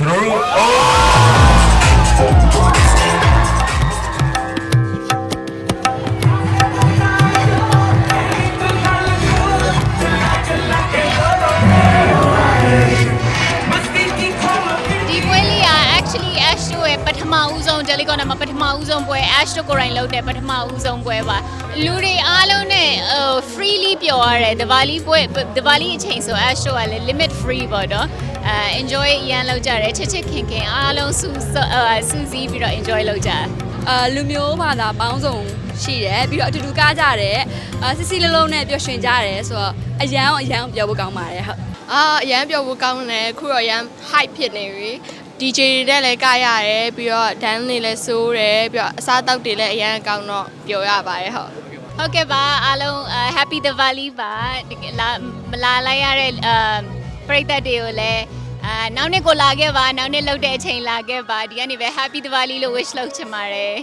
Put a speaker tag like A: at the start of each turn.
A: ကျွန်တော်တို့
B: မဦးဆုံး Telecom မှာပထမဦးဆုံးပွဲ Ash တို့ကိုယ်တိုင်လုပ်တဲ့ပထမဦးဆုံးပွဲပါလူတွေအားလုံးနဲ့ဟို freely ပျော်ရတယ်ဒီပါလီပွဲဒီပါလီအချိန်ဆို Ash တို့ကလည်း limit free ပေါ့နော်အဲ enjoy ရမ်းလုပ်ကြတယ်ချစ်ချစ်ခင်ခင်အားလုံးစူးအာစူးစီးပြီးတော့ enjoy လုပ်ကြတယ်
C: အာလူမျိုးဘာသာပေါင်းစုံရှိတယ်ပြီးတော့အတူတူကားကြတယ်အာစစ်စစ်လုံးလုံးနဲ့ပျော်ရွှင်ကြတယ်ဆိုတော့အရန်အရန်ပြောဖို့ကောင်းပါတယ်ဟုတ်
D: အာအရန်ပြောဖို့ကောင်းတယ်ခုတော့အရန် hype ဖြစ်နေပြီ DJ တွေတက်လည်းကရတယ်ပြီးတော့ dance တွေလည်းစိုးတယ်ပြီးတော့အစားအသောက်တွေလည်းအရန်ကောင်းတော့ပြောရပါတယ်ဟုတ်
B: ဟုတ်ကဲ့ပါအားလုံးအာ happy Diwali ပါတကယ်လာမလာလိုက်ရတဲ့အာပရိသတ်တွေကိုလည်းအာနောက်နှစ်ကိုလာခဲ့ပါနောက်နှစ်လောက်တဲ့အချိန်လာခဲ့ပါဒီကနေပဲ happy Diwali လို့ wish လုပ်ချင်ပါတယ်